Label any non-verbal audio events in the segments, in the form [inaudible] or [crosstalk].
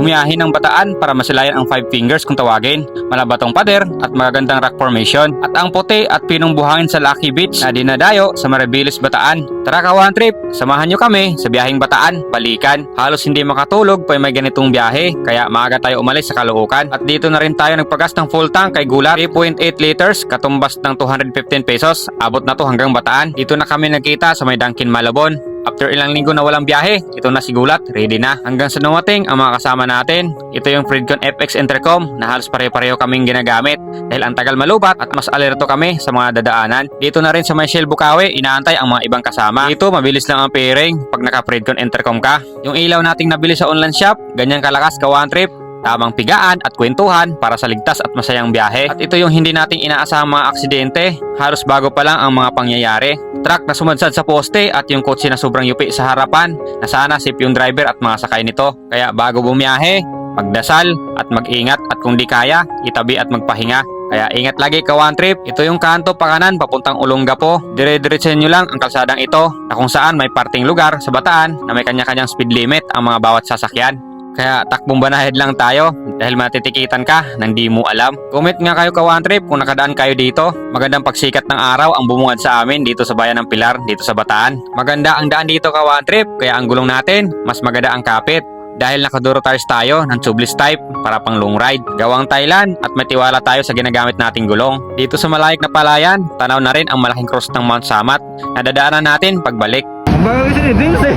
Bumiyahin ng bataan para masilayan ang five fingers kung tawagin, malabatong pader at magagandang rock formation. At ang puti at pinong buhangin sa Lucky Beach na dinadayo sa Maribilis, Bataan. Tara ka trip, samahan nyo kami sa biyaheng Bataan, balikan. Halos hindi makatulog pa may ganitong biyahe, kaya maaga tayo umalis sa Caloocan. At dito na rin tayo nagpagas ng full tank kay Gulat, 3.8 liters, katumbas ng 215 pesos. Abot na to hanggang Bataan. Dito na kami nagkita sa may Dunkin Malabon. After ilang linggo na walang biyahe, ito na si Gulat, ready na. Hanggang sa dumating ang mga kasama natin. Ito yung Fredcon FX Intercom na halos pare-pareho kaming ginagamit dahil ang tagal malubat at mas alerto kami sa mga dadaanan. Dito na rin sa may Shell Bukawi, inaantay ang mga ibang kasama. Dito mabilis lang ang pairing pag naka Fredcon Intercom ka. Yung ilaw nating nabili sa online shop, ganyan kalakas ka one trip. Tamang pigaan at kwentuhan para sa ligtas at masayang biyahe. At ito yung hindi nating inaasahang mga aksidente. Halos bago pa lang ang mga pangyayari. Truck na sumadsad sa poste at yung kotse na sobrang yupi sa harapan na sana safe yung driver at mga sakay nito. Kaya bago bumiyahe, magdasal at mag-ingat at kung di kaya, itabi at magpahinga. Kaya ingat lagi ka one trip. Ito yung kanto pakanan papuntang Olongapo. Dire-diretso nyo lang ang kalsadang ito na kung saan may parting lugar sa Bataan na may kanya-kanyang speed limit ang mga bawat sasakyan. Kaya takbong banahid lang tayo dahil matitikitan ka nang di mo alam. Comment nga kayo ka one trip kung nakadaan kayo dito. Magandang pagsikat ng araw ang bumungad sa amin dito sa bayan ng Pilar, dito sa Bataan. Maganda ang daan dito ka one trip kaya ang gulong natin mas maganda ang kapit. Dahil nakaduro tires tayo ng tubeless type para pang long ride. Gawang Thailand at may tiwala tayo sa ginagamit nating gulong. Dito sa malayik na palayan, tanaw na rin ang malaking cross ng Mount Samat na dadaanan natin pagbalik. Bagal kasi ni Dings eh.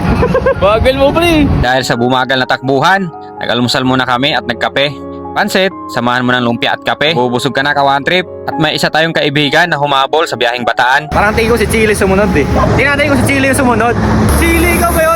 Bagal mo pre. Dahil sa bumagal na takbuhan, nag-almusal muna kami at nagkape. Pansit, samahan mo ng lumpia at kape. Bubusog ka na ka one trip. At may isa tayong kaibigan na humabol sa biyaheng bataan. Parang tingin ko si Chili sumunod eh. Tingnan ko si Chili yung sumunod. Chili ka ba yun,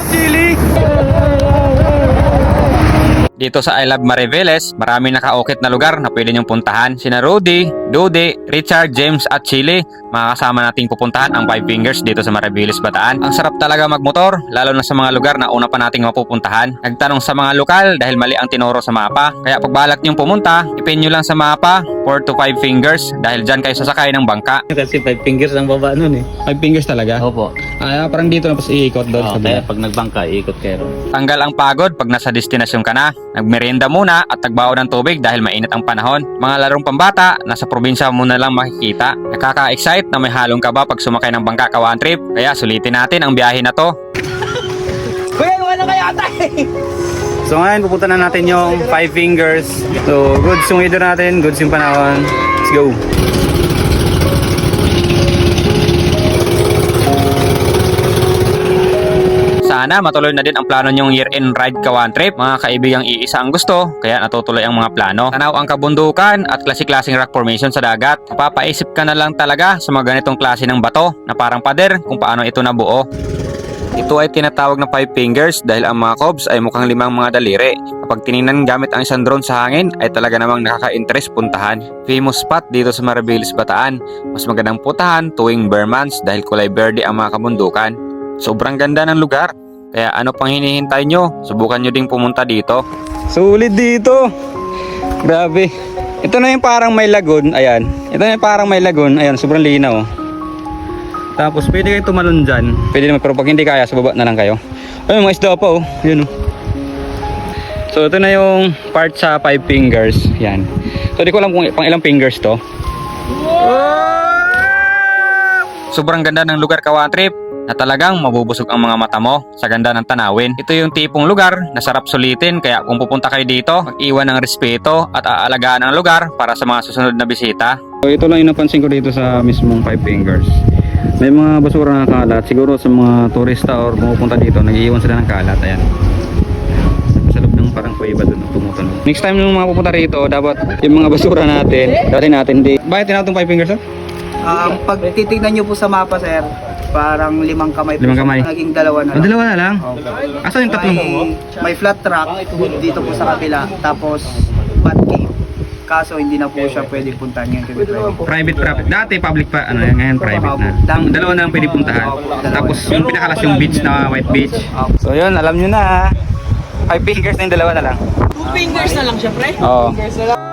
Dito sa I Love Mariveles, marami nakaukit na lugar na pwede niyong puntahan. Sina Rudy, Dode, Richard, James at Chile. Makakasama nating pupuntahan ang Five Fingers dito sa Mariveles, Bataan. Ang sarap talaga magmotor, lalo na sa mga lugar na una pa nating mapupuntahan. Nagtanong sa mga lokal dahil mali ang tinuro sa mapa. Kaya pag balak niyong pumunta, ipin niyo lang sa mapa 4 to 5 fingers dahil dyan kayo sasakay ng bangka. Kasi five fingers ang baba nun eh. 5 fingers talaga? Opo. Ah, parang dito na pas iikot doon Oh, kaya pag nagbangka, ikot kayo. Tanggal ang pagod pag nasa destinasyon ka na. Nagmerienda muna at nagbaon ng tubig dahil mainit ang panahon. Mga larong pambata, nasa probinsya mo na lang makikita. Nakaka-excite na may halong kaba pag sumakay ng bangka ka one trip. Kaya sulitin natin ang biyahe na to. [laughs] Kuya, wala kaya tayo. So ngayon, pupunta na natin yung Five Fingers. So, goods yung weather natin, goods yung panahon. Let's go. Sana matuloy na din ang plano nyong year-end ride ka one trip. Mga kaibigang iisa ang gusto, kaya natutuloy ang mga plano. Tanaw ang kabundukan at klase-klaseng rock formation sa dagat. Papaisip ka na lang talaga sa mga ganitong klase ng bato na parang pader kung paano ito nabuo. Ito ay tinatawag na five fingers dahil ang mga cobs ay mukhang limang mga daliri. Kapag tiningnan gamit ang isang drone sa hangin ay talaga namang nakaka-interest puntahan. Famous spot dito sa Maribelis, Bataan. Mas magandang putahan tuwing bare months dahil kulay verde ang mga kabundukan. Sobrang ganda ng lugar. Kaya ano pang hinihintay nyo? Subukan nyo ding pumunta dito. Sulit dito. Grabe. Ito na yung parang may lagun. Ayan. Ito na yung parang may lagun. Ayan, sobrang linaw. Tapos pwede kayong tumalon dyan. Pwede naman, pero pag hindi kaya, sa baba na lang kayo. Ayun, mga isda pa oh. Yun oh. So ito na yung part sa five fingers. Yan. So di ko alam kung pang ilang fingers to. Sobrang ganda ng lugar ka one trip na talagang mabubusog ang mga mata mo sa ganda ng tanawin. Ito yung tipong lugar na sarap sulitin kaya kung pupunta kayo dito, mag-iwan ng respeto at aalagaan ang lugar para sa mga susunod na bisita. So ito lang yung napansin ko dito sa mismong Five Fingers. May mga basura na kalat. Siguro sa mga turista or pumupunta dito, nag-iiwan sila ng kalat. Ayan. Sa loob ng parang kuweba doon tumutunog. Next time nung mga pupunta rito, dapat yung mga basura natin, dati natin di. Bakit tinatong Five Fingers sir? Um, pag titignan nyo po sa mapa, sir, parang limang kamay po. Limang kamay. Naging dalawa na Ah, lang. dalawa na lang. Asan yung tatlong? May, may flat track dito po sa kabila. Tapos, bat cave. Kaso, hindi na po siya pwede puntahan ngayon. kasi private. Private property. Dati public pa, ano yan, ngayon private na. Dam- Dalawa na lang pwede puntahan. Tapos yung pinakalas yung beach na white beach. So yun, alam nyo na. Five fingers na yung dalawa na lang. Two fingers na lang siya, pre. Oo.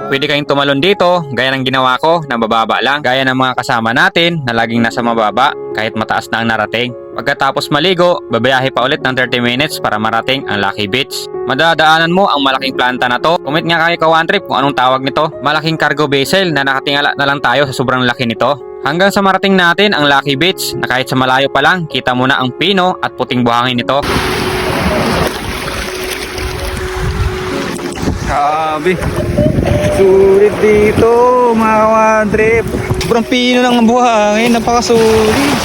Pwede kayong tumalon dito, gaya ng ginawa ko na bababa lang, gaya ng mga kasama natin na laging nasa mababa kahit mataas na ang narating. Pagkatapos maligo, babayahe pa ulit ng 30 minutes para marating ang Lucky Beach. Madadaanan mo ang malaking planta na to. Comment nga kayo ka trip kung anong tawag nito. Malaking cargo vessel na nakatingala na lang tayo sa sobrang laki nito. Hanggang sa marating natin ang Lucky Beach na kahit sa malayo pa lang, kita mo na ang pino at puting buhangin nito. Grabe. Sulit dito, mga kawantrip. Sobrang pino ng buhangin, napakasulit.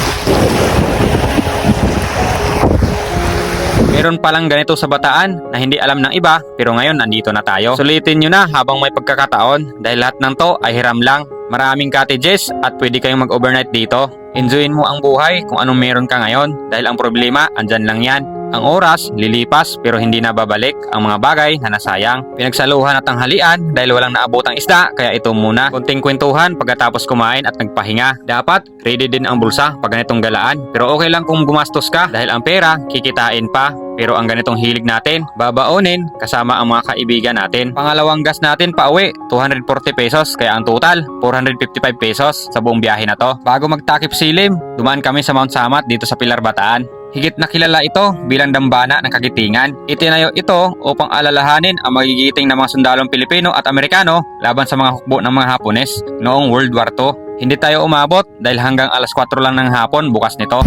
Meron palang ganito sa bataan na hindi alam ng iba pero ngayon nandito na tayo. Sulitin nyo na habang may pagkakataon dahil lahat ng to ay hiram lang. Maraming cottages at pwede kayong mag-overnight dito. Enjoyin mo ang buhay kung anong meron ka ngayon dahil ang problema andyan lang yan. Ang oras, lilipas pero hindi na babalik ang mga bagay na nasayang. Pinagsaluhan at tanghalian dahil walang naabotang isda kaya ito muna. Kunting kwentuhan pagkatapos kumain at nagpahinga. Dapat ready din ang bulsa pag ganitong galaan. Pero okay lang kung gumastos ka dahil ang pera kikitain pa. Pero ang ganitong hilig natin, babaonin kasama ang mga kaibigan natin. Pangalawang gas natin pa uwi, 240 pesos. Kaya ang total, 455 pesos sa buong biyahe na to. Bago magtakip silim, dumaan kami sa Mount Samat dito sa Pilar Bataan. Higit na kilala ito bilang dambana ng kagitingan. Itinayo ito upang alalahanin ang magigiting ng mga sundalong Pilipino at Amerikano laban sa mga hukbo ng mga Hapones noong World War II. Hindi tayo umabot dahil hanggang alas 4 lang ng hapon bukas nito.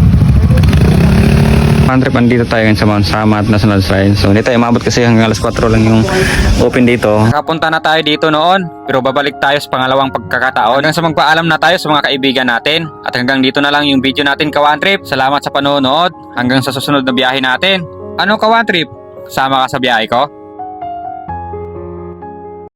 Kawantrip, andito tayo ngayon sa Mount Samat National Shrine. So, hindi tayo umabot kasi hanggang alas 4 lang yung open dito. Nakapunta na tayo dito noon, pero babalik tayo sa pangalawang pagkakataon. Hanggang sa magpaalam na tayo sa mga kaibigan natin. At hanggang dito na lang yung video natin, Kawan Trip. Salamat sa panonood. Hanggang sa susunod na biyahe natin. Ano, Kawan Trip? Sama ka sa biyahe ko?